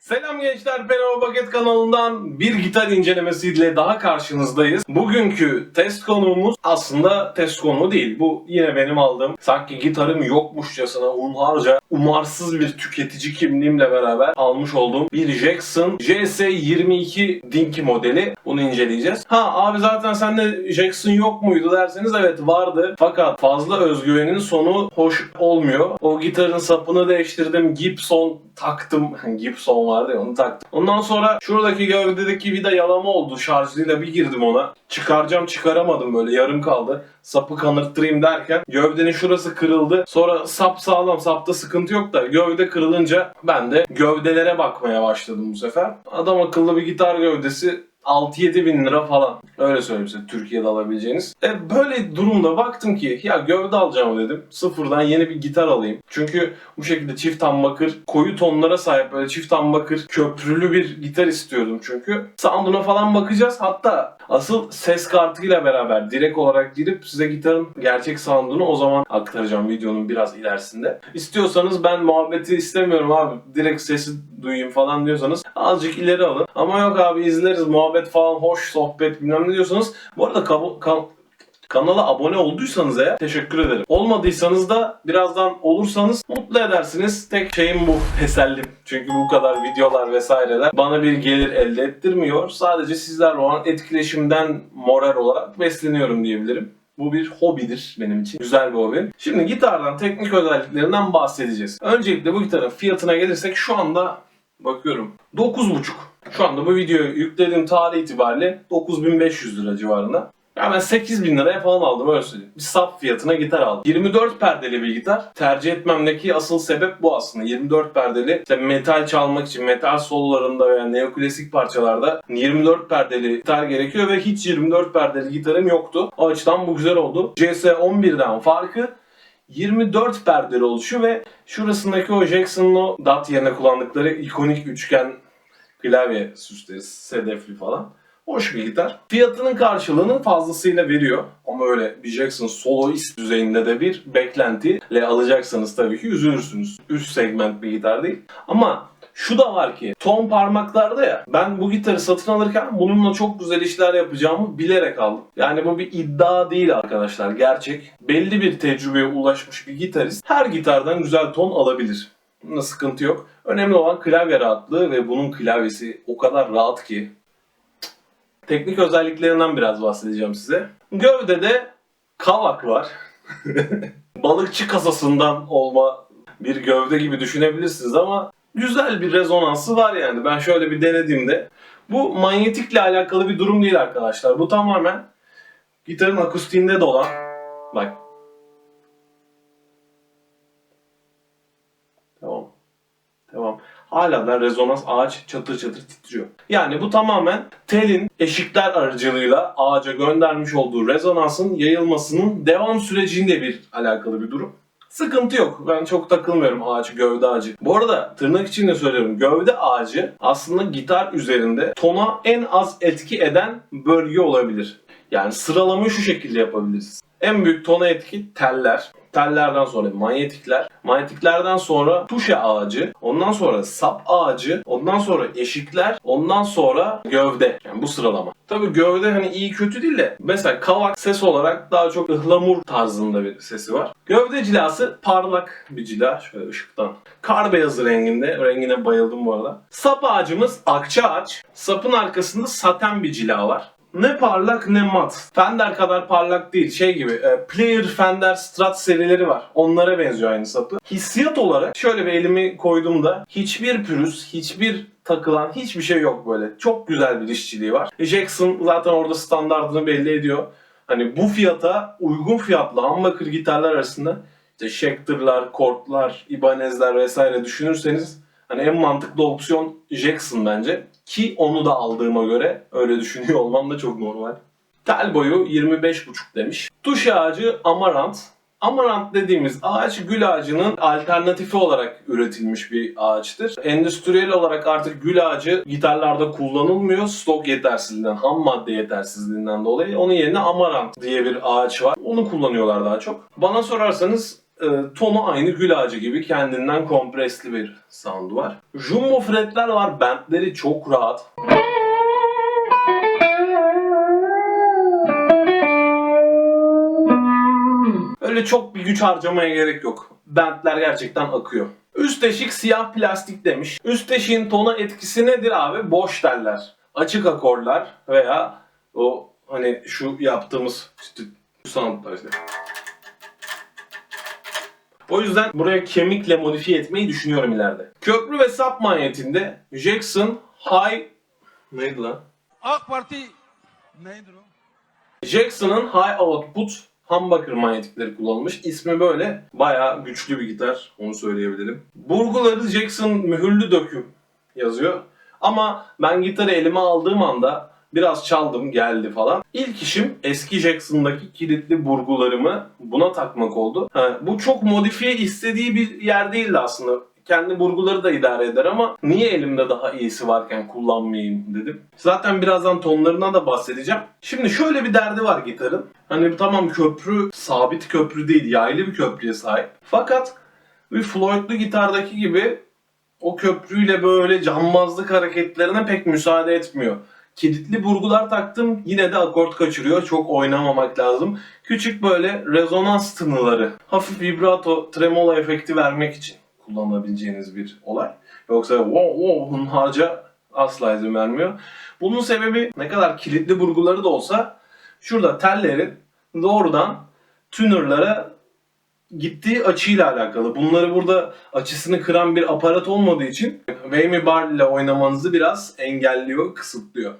Selam gençler, Penova Paket kanalından bir gitar incelemesiyle daha karşınızdayız. Bugünkü test konuğumuz aslında test konuğu değil. Bu yine benim aldığım sanki gitarım yokmuşçasına hunharca umarsız bir tüketici kimliğimle beraber almış olduğum bir Jackson JS22 Dinky modeli. Bunu inceleyeceğiz. Ha abi zaten sende Jackson yok muydu derseniz evet vardı. Fakat fazla özgüvenin sonu hoş olmuyor. O gitarın sapını değiştirdim. Gibson taktım. Gibson vardı ya onu taktım. Ondan sonra şuradaki gövdedeki vida yalama oldu. Şarjlıyla bir girdim ona. Çıkaracağım çıkaramadım böyle yarım kaldı. Sapı kanırttırayım derken gövdenin şurası kırıldı. Sonra sap sağlam sapta sıkıntı yok da gövde kırılınca ben de gövdelere bakmaya başladım bu sefer. Adam akıllı bir gitar gövdesi 6-7 bin lira falan. Öyle söyleyeyim size Türkiye'de alabileceğiniz. E böyle durumda baktım ki ya gövde alacağım dedim. Sıfırdan yeni bir gitar alayım. Çünkü bu şekilde çift bakır, koyu tonlara sahip böyle çift bakır, köprülü bir gitar istiyordum çünkü. Sound'una falan bakacağız. Hatta asıl ses kartıyla beraber direkt olarak girip size gitarın gerçek sound'unu o zaman aktaracağım videonun biraz ilerisinde. İstiyorsanız ben muhabbeti istemiyorum abi. Direkt sesi duyayım falan diyorsanız azıcık ileri alın. Ama yok abi izleriz muhabbet falan hoş sohbet bilmem ne diyorsanız bu arada kab- kan- Kanala abone olduysanız eğer teşekkür ederim. Olmadıysanız da birazdan olursanız mutlu edersiniz. Tek şeyim bu tesellim. Çünkü bu kadar videolar vesaireler bana bir gelir elde ettirmiyor. Sadece sizlerle olan etkileşimden moral olarak besleniyorum diyebilirim. Bu bir hobidir benim için. Güzel bir hobi. Şimdi gitardan teknik özelliklerinden bahsedeceğiz. Öncelikle bu gitarın fiyatına gelirsek şu anda bakıyorum 9.5. Şu anda bu videoyu yüklediğim tarih itibariyle 9500 lira civarında. Ya ben 8000 liraya falan aldım öyle söyleyeyim. Bir sap fiyatına gitar aldım. 24 perdeli bir gitar. Tercih etmemdeki asıl sebep bu aslında. 24 perdeli işte metal çalmak için metal sololarında veya neoklasik parçalarda 24 perdeli gitar gerekiyor ve hiç 24 perdeli gitarım yoktu. O açıdan bu güzel oldu. CS11'den farkı 24 perdeli oluşu ve şurasındaki o Jackson'ın DAT yerine kullandıkları ikonik üçgen klavye süsleri, sedefli falan. Hoş bir gitar. Fiyatının karşılığını fazlasıyla veriyor. Ama öyle Jackson soloist düzeyinde de bir beklentiyle alacaksanız tabii ki üzülürsünüz. Üst segment bir gitar değil. Ama şu da var ki ton parmaklarda ya ben bu gitarı satın alırken bununla çok güzel işler yapacağımı bilerek aldım. Yani bu bir iddia değil arkadaşlar gerçek. Belli bir tecrübeye ulaşmış bir gitarist her gitardan güzel ton alabilir. Bunda sıkıntı yok. Önemli olan klavye rahatlığı ve bunun klavyesi o kadar rahat ki teknik özelliklerinden biraz bahsedeceğim size. Gövdede kavak var. Balıkçı kasasından olma bir gövde gibi düşünebilirsiniz ama güzel bir rezonansı var yani. Ben şöyle bir denediğimde bu manyetikle alakalı bir durum değil arkadaşlar. Bu tamamen gitarın akustiğinde de olan bak Tamam. Hala da rezonans ağaç çatır çatır titriyor. Yani bu tamamen telin eşikler aracılığıyla ağaca göndermiş olduğu rezonansın yayılmasının devam sürecinde bir alakalı bir durum. Sıkıntı yok. Ben çok takılmıyorum ağaç, gövde ağacı. Bu arada tırnak içinde söylüyorum. Gövde ağacı aslında gitar üzerinde tona en az etki eden bölge olabilir. Yani sıralamayı şu şekilde yapabiliriz. En büyük tona etki teller. Tellerden sonra manyetikler. Manyetiklerden sonra tuşe ağacı. Ondan sonra sap ağacı. Ondan sonra eşikler. Ondan sonra gövde. Yani bu sıralama. Tabi gövde hani iyi kötü değil de mesela kavak ses olarak daha çok ıhlamur tarzında bir sesi var. Gövde cilası parlak bir cila. Şöyle ışıktan. Kar beyazı renginde. Rengine bayıldım bu arada. Sap ağacımız akça ağaç. Sapın arkasında saten bir cila var. Ne parlak ne mat. Fender kadar parlak değil. Şey gibi e, Player Fender Strat serileri var. Onlara benziyor aynı sapı. Hissiyat olarak şöyle bir elimi koyduğumda hiçbir pürüz, hiçbir takılan hiçbir şey yok böyle. Çok güzel bir işçiliği var. E, Jackson zaten orada standartını belli ediyor. Hani bu fiyata uygun fiyatlı humbucker gitarlar arasında işte Schecter'lar, Kort'lar, Ibanez'ler vesaire düşünürseniz hani en mantıklı opsiyon Jackson bence. Ki onu da aldığıma göre öyle düşünüyor olmam da çok normal. Tel boyu 25,5 demiş. Tuş ağacı Amarant. Amarant dediğimiz ağaç gül ağacının alternatifi olarak üretilmiş bir ağaçtır. Endüstriyel olarak artık gül ağacı gitarlarda kullanılmıyor. Stok yetersizliğinden, ham madde yetersizliğinden dolayı. Onun yerine Amarant diye bir ağaç var. Onu kullanıyorlar daha çok. Bana sorarsanız e, tonu aynı gül ağacı gibi kendinden kompresli bir sound'u var. Jumbo fretler var. Bentleri çok rahat. Öyle çok bir güç harcamaya gerek yok. Bentler gerçekten akıyor. Üst eşik siyah plastik demiş. Üst eşiğin tona etkisi nedir abi? Boş teller. Açık akorlar veya o hani şu yaptığımız soundlar işte. O yüzden buraya kemikle modifiye etmeyi düşünüyorum ileride. Köprü ve sap manyetinde Jackson High neydi lan? AK Parti neydi o? Jackson'ın High Output humbucker manyetikleri kullanılmış. İsmi böyle. Bayağı güçlü bir gitar. Onu söyleyebilirim. Burguları Jackson mühürlü döküm yazıyor. Ama ben gitarı elime aldığım anda biraz çaldım geldi falan. İlk işim eski Jackson'daki kilitli burgularımı buna takmak oldu. Ha, bu çok modifiye istediği bir yer değildi aslında. Kendi burguları da idare eder ama niye elimde daha iyisi varken kullanmayayım dedim. Zaten birazdan tonlarından da bahsedeceğim. Şimdi şöyle bir derdi var gitarın. Hani tamam köprü sabit köprü değil, yaylı bir köprüye sahip. Fakat bir Floyd'lu gitardaki gibi o köprüyle böyle cambazlık hareketlerine pek müsaade etmiyor. Kilitli burgular taktım yine de akort kaçırıyor. Çok oynamamak lazım. Küçük böyle rezonans tınıları, hafif vibrato, tremolo efekti vermek için kullanabileceğiniz bir olay. Yoksa wow wow hunharca asla izin vermiyor. Bunun sebebi ne kadar kilitli burguları da olsa şurada tellerin doğrudan tunerlara gittiği açıyla alakalı. Bunları burada açısını kıran bir aparat olmadığı için Whammy Bar ile oynamanızı biraz engelliyor, kısıtlıyor.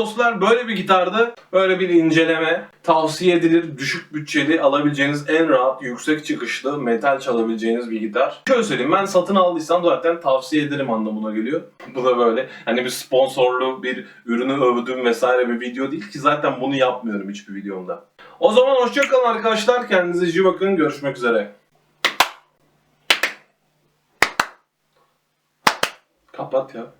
Dostlar böyle bir gitarda böyle bir inceleme tavsiye edilir. Düşük bütçeli alabileceğiniz en rahat yüksek çıkışlı metal çalabileceğiniz bir gitar. Şöyle söyleyeyim ben satın aldıysam zaten tavsiye ederim anlamına geliyor. Bu da böyle hani bir sponsorlu bir ürünü övdüğüm vesaire bir video değil ki zaten bunu yapmıyorum hiçbir videomda. O zaman hoşçakalın arkadaşlar. Kendinize iyi bakın. Görüşmek üzere. Kapat ya.